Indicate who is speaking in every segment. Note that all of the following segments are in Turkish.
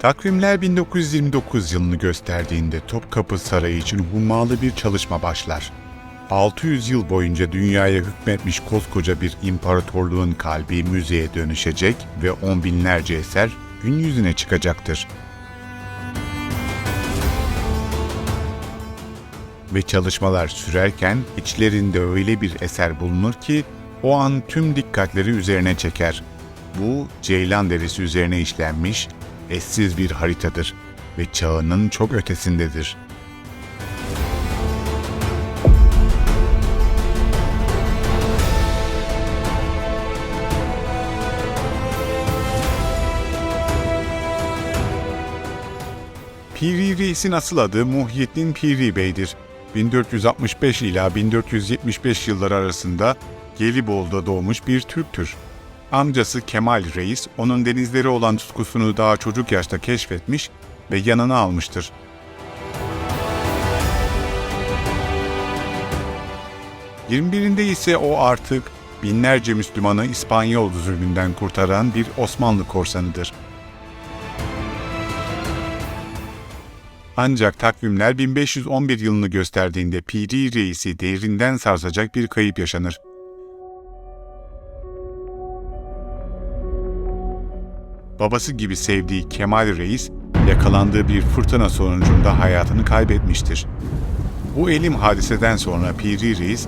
Speaker 1: Takvimler 1929 yılını gösterdiğinde Topkapı Sarayı için hummalı bir çalışma başlar. 600 yıl boyunca dünyaya hükmetmiş koskoca bir imparatorluğun kalbi müzeye dönüşecek ve on binlerce eser gün yüzüne çıkacaktır. Ve çalışmalar sürerken içlerinde öyle bir eser bulunur ki o an tüm dikkatleri üzerine çeker. Bu ceylan derisi üzerine işlenmiş eşsiz bir haritadır ve çağının çok ötesindedir. Piri Reis'in asıl adı Muhyiddin Piri Bey'dir. 1465 ila 1475 yılları arasında Gelibolu'da doğmuş bir Türktür. Amcası Kemal Reis, onun denizleri olan tutkusunu daha çocuk yaşta keşfetmiş ve yanına almıştır. ...21'inde ise o artık binlerce Müslümanı İspanyol zulmünden kurtaran bir Osmanlı korsanıdır. Ancak takvimler 1511 yılını gösterdiğinde Piri Reis'i derinden sarsacak bir kayıp yaşanır. Babası gibi sevdiği Kemal Reis, yakalandığı bir fırtına sonucunda hayatını kaybetmiştir. Bu elim hadiseden sonra Piri Reis,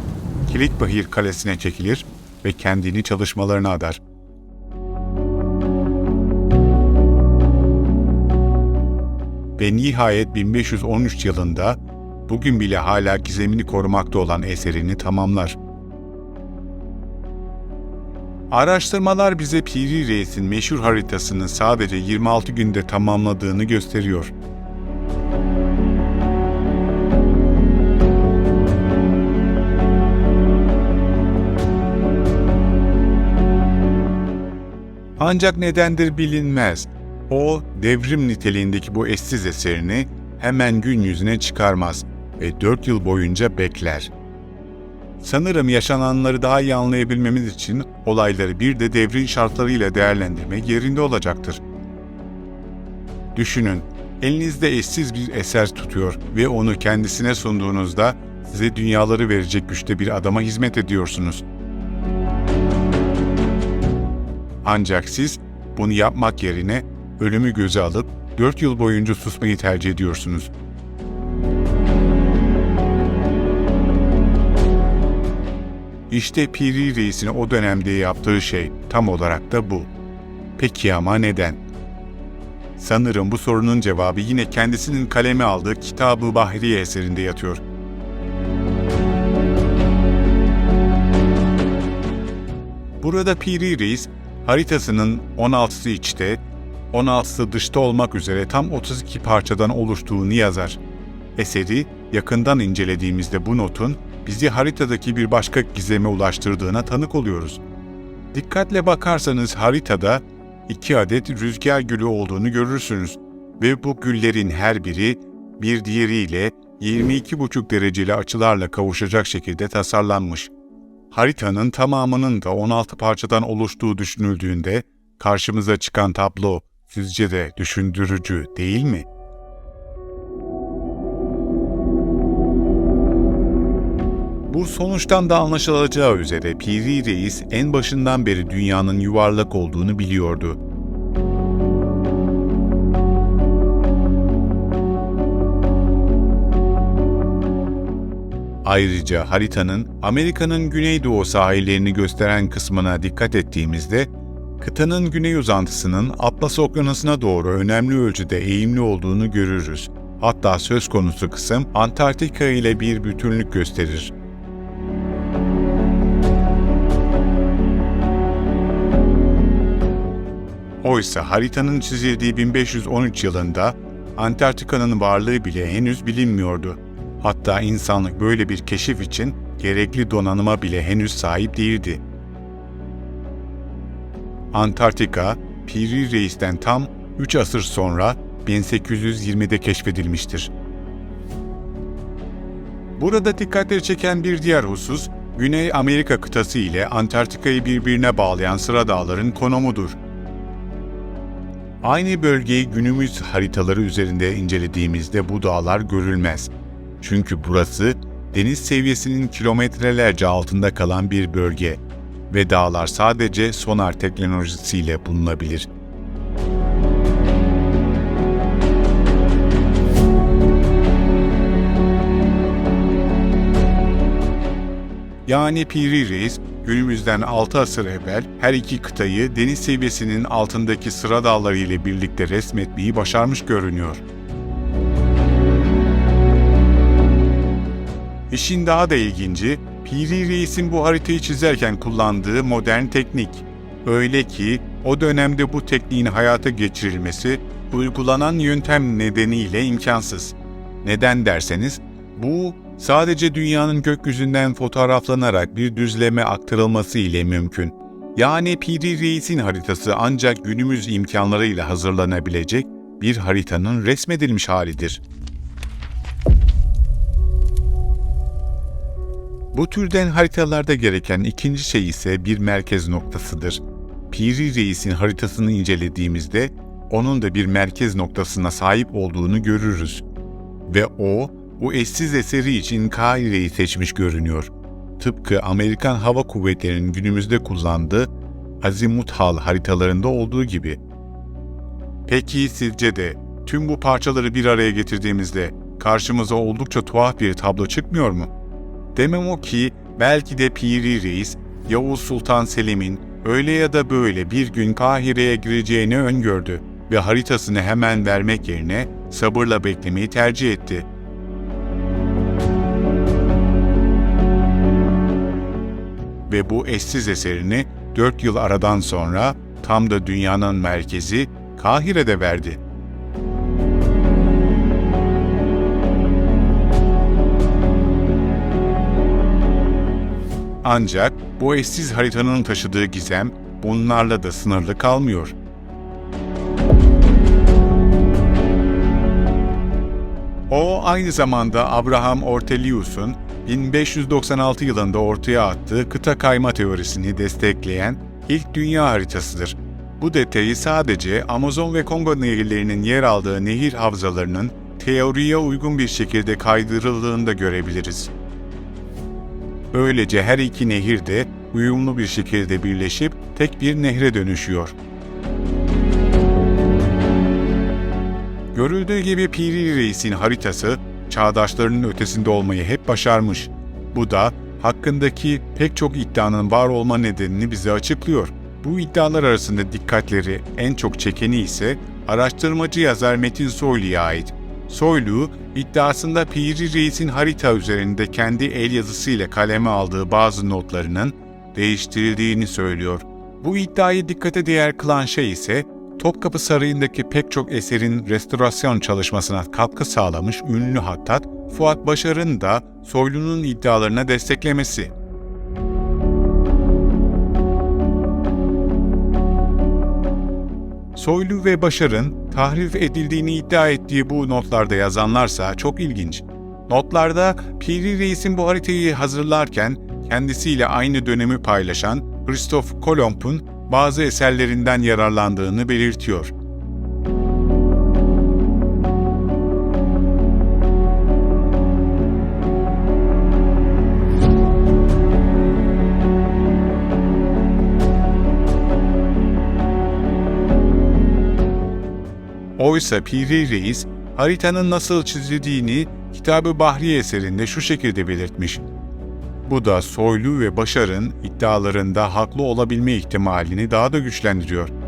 Speaker 1: Kilitbahir Kalesi'ne çekilir ve kendini çalışmalarına adar. Ve nihayet 1513 yılında bugün bile hala gizemini korumakta olan eserini tamamlar. Araştırmalar bize Piri Reis'in meşhur haritasını sadece 26 günde tamamladığını gösteriyor. Ancak nedendir bilinmez. O, devrim niteliğindeki bu eşsiz eserini hemen gün yüzüne çıkarmaz ve 4 yıl boyunca bekler.'' Sanırım yaşananları daha iyi anlayabilmemiz için olayları bir de devrin şartlarıyla değerlendirmek yerinde olacaktır. Düşünün, elinizde eşsiz bir eser tutuyor ve onu kendisine sunduğunuzda size dünyaları verecek güçte bir adama hizmet ediyorsunuz. Ancak siz bunu yapmak yerine ölümü göze alıp dört yıl boyunca susmayı tercih ediyorsunuz. İşte Piri Reis'in o dönemde yaptığı şey tam olarak da bu. Peki ama neden? Sanırım bu sorunun cevabı yine kendisinin kaleme aldığı Kitab-ı Bahriye eserinde yatıyor. Burada Piri Reis, haritasının 16'sı içte, 16'sı dışta olmak üzere tam 32 parçadan oluştuğunu yazar. Eseri yakından incelediğimizde bu notun bizi haritadaki bir başka gizeme ulaştırdığına tanık oluyoruz. Dikkatle bakarsanız haritada iki adet rüzgar gülü olduğunu görürsünüz ve bu güllerin her biri bir diğeriyle 22,5 dereceli açılarla kavuşacak şekilde tasarlanmış. Haritanın tamamının da 16 parçadan oluştuğu düşünüldüğünde karşımıza çıkan tablo sizce de düşündürücü değil mi?'' Bu sonuçtan da anlaşılacağı üzere Piri Reis en başından beri dünyanın yuvarlak olduğunu biliyordu. Ayrıca haritanın Amerika'nın güneydoğu sahillerini gösteren kısmına dikkat ettiğimizde, kıtanın güney uzantısının Atlas Okyanusu'na doğru önemli ölçüde eğimli olduğunu görürüz. Hatta söz konusu kısım Antarktika ile bir bütünlük gösterir. Oysa haritanın çizildiği 1513 yılında Antarktika'nın varlığı bile henüz bilinmiyordu. Hatta insanlık böyle bir keşif için gerekli donanıma bile henüz sahip değildi. Antarktika, Piri Reis'ten tam 3 asır sonra 1820'de keşfedilmiştir. Burada dikkatleri çeken bir diğer husus, Güney Amerika kıtası ile Antarktika'yı birbirine bağlayan sıra dağların konumudur. Aynı bölgeyi günümüz haritaları üzerinde incelediğimizde bu dağlar görülmez. Çünkü burası deniz seviyesinin kilometrelerce altında kalan bir bölge ve dağlar sadece sonar teknolojisiyle bulunabilir. Yani Piri Reis günümüzden 6 asır evvel her iki kıtayı deniz seviyesinin altındaki sıra dağları ile birlikte resmetmeyi başarmış görünüyor. İşin daha da ilginci, Piri Reis'in bu haritayı çizerken kullandığı modern teknik. Öyle ki o dönemde bu tekniğin hayata geçirilmesi uygulanan yöntem nedeniyle imkansız. Neden derseniz, bu sadece dünyanın gökyüzünden fotoğraflanarak bir düzleme aktarılması ile mümkün. Yani Piri Reis'in haritası ancak günümüz imkanlarıyla hazırlanabilecek bir haritanın resmedilmiş halidir. Bu türden haritalarda gereken ikinci şey ise bir merkez noktasıdır. Piri Reis'in haritasını incelediğimizde onun da bir merkez noktasına sahip olduğunu görürüz. Ve o, bu eşsiz eseri için Kahire'yi seçmiş görünüyor. Tıpkı Amerikan Hava Kuvvetleri'nin günümüzde kullandığı azimuthal haritalarında olduğu gibi. Peki sizce de tüm bu parçaları bir araya getirdiğimizde karşımıza oldukça tuhaf bir tablo çıkmıyor mu? Demem o ki belki de Piri Reis, Yavuz Sultan Selim'in öyle ya da böyle bir gün Kahire'ye gireceğini öngördü ve haritasını hemen vermek yerine sabırla beklemeyi tercih etti. Ve bu eşsiz eserini dört yıl aradan sonra tam da dünyanın merkezi Kahire'de verdi. Ancak bu eşsiz haritanın taşıdığı gizem bunlarla da sınırlı kalmıyor. O aynı zamanda Abraham Ortelius'un 1596 yılında ortaya attığı kıta kayma teorisini destekleyen ilk dünya haritasıdır. Bu detayı sadece Amazon ve Kongo nehirlerinin yer aldığı nehir havzalarının teoriye uygun bir şekilde kaydırıldığında görebiliriz. Böylece her iki nehir de uyumlu bir şekilde birleşip tek bir nehre dönüşüyor. Görüldüğü gibi Piri Reis'in haritası çağdaşlarının ötesinde olmayı hep başarmış. Bu da hakkındaki pek çok iddianın var olma nedenini bize açıklıyor. Bu iddialar arasında dikkatleri en çok çekeni ise araştırmacı yazar Metin Soylu'ya ait. Soylu, iddiasında Piri Reis'in harita üzerinde kendi el yazısıyla kaleme aldığı bazı notlarının değiştirildiğini söylüyor. Bu iddiayı dikkate değer kılan şey ise Topkapı Sarayı'ndaki pek çok eserin restorasyon çalışmasına katkı sağlamış ünlü hattat Fuat Başar'ın da Soylu'nun iddialarına desteklemesi. Soylu ve Başar'ın tahrif edildiğini iddia ettiği bu notlarda yazanlarsa çok ilginç. Notlarda Piri Reis'in bu haritayı hazırlarken kendisiyle aynı dönemi paylaşan Christoph Kolomb'un bazı eserlerinden yararlandığını belirtiyor. Oysa Piri Reis haritanın nasıl çizildiğini Kitabı Bahri eserinde şu şekilde belirtmiş. Bu da Soylu ve Başar'ın iddialarında haklı olabilme ihtimalini daha da güçlendiriyor.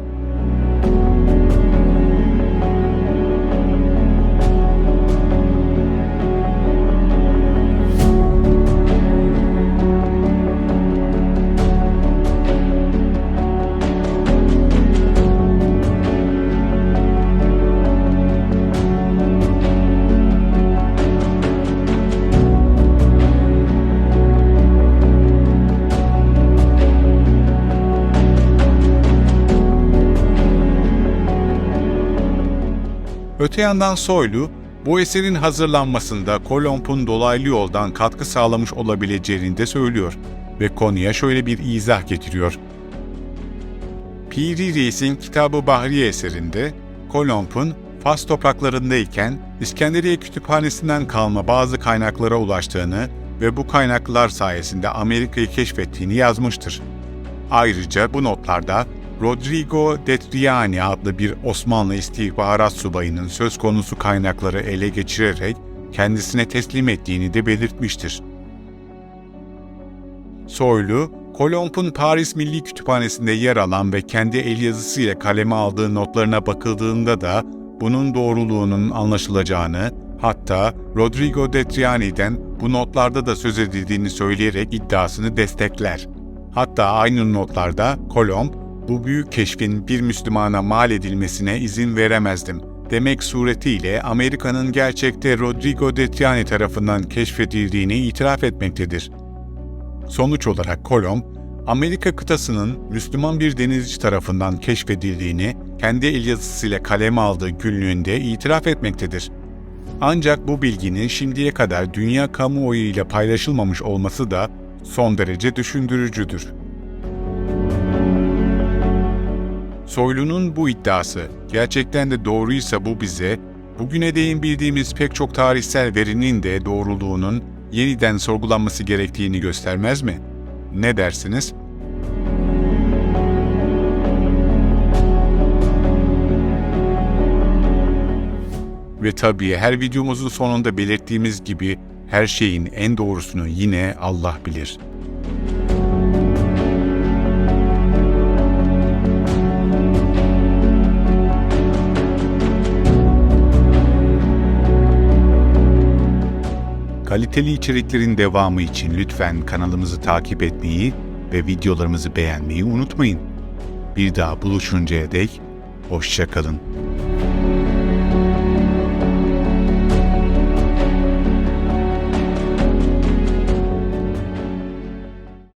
Speaker 1: Öte yandan Soylu, bu eserin hazırlanmasında Kolomb'un dolaylı yoldan katkı sağlamış olabileceğini de söylüyor ve konuya şöyle bir izah getiriyor. Piri Reis'in Kitabı Bahriye eserinde Kolomb'un Fas topraklarındayken İskenderiye Kütüphanesi'nden kalma bazı kaynaklara ulaştığını ve bu kaynaklar sayesinde Amerika'yı keşfettiğini yazmıştır. Ayrıca bu notlarda Rodrigo de Triani adlı bir Osmanlı istihbarat subayının söz konusu kaynakları ele geçirerek kendisine teslim ettiğini de belirtmiştir. Soylu, Kolomb'un Paris Milli Kütüphanesi'nde yer alan ve kendi el yazısıyla kaleme aldığı notlarına bakıldığında da bunun doğruluğunun anlaşılacağını, hatta Rodrigo de Triani'den bu notlarda da söz edildiğini söyleyerek iddiasını destekler. Hatta aynı notlarda Kolomb, bu büyük keşfin bir Müslümana mal edilmesine izin veremezdim demek suretiyle Amerika'nın gerçekte Rodrigo de Triani tarafından keşfedildiğini itiraf etmektedir. Sonuç olarak Kolomb, Amerika kıtasının Müslüman bir denizci tarafından keşfedildiğini kendi el yazısıyla kaleme aldığı günlüğünde itiraf etmektedir. Ancak bu bilginin şimdiye kadar dünya kamuoyu ile paylaşılmamış olması da son derece düşündürücüdür. Soylu'nun bu iddiası gerçekten de doğruysa bu bize, bugüne değin bildiğimiz pek çok tarihsel verinin de doğruluğunun yeniden sorgulanması gerektiğini göstermez mi? Ne dersiniz? Ve tabii her videomuzun sonunda belirttiğimiz gibi her şeyin en doğrusunu yine Allah bilir. Kaliteli içeriklerin devamı için lütfen kanalımızı takip etmeyi ve videolarımızı beğenmeyi unutmayın. Bir daha buluşuncaya dek hoşça kalın.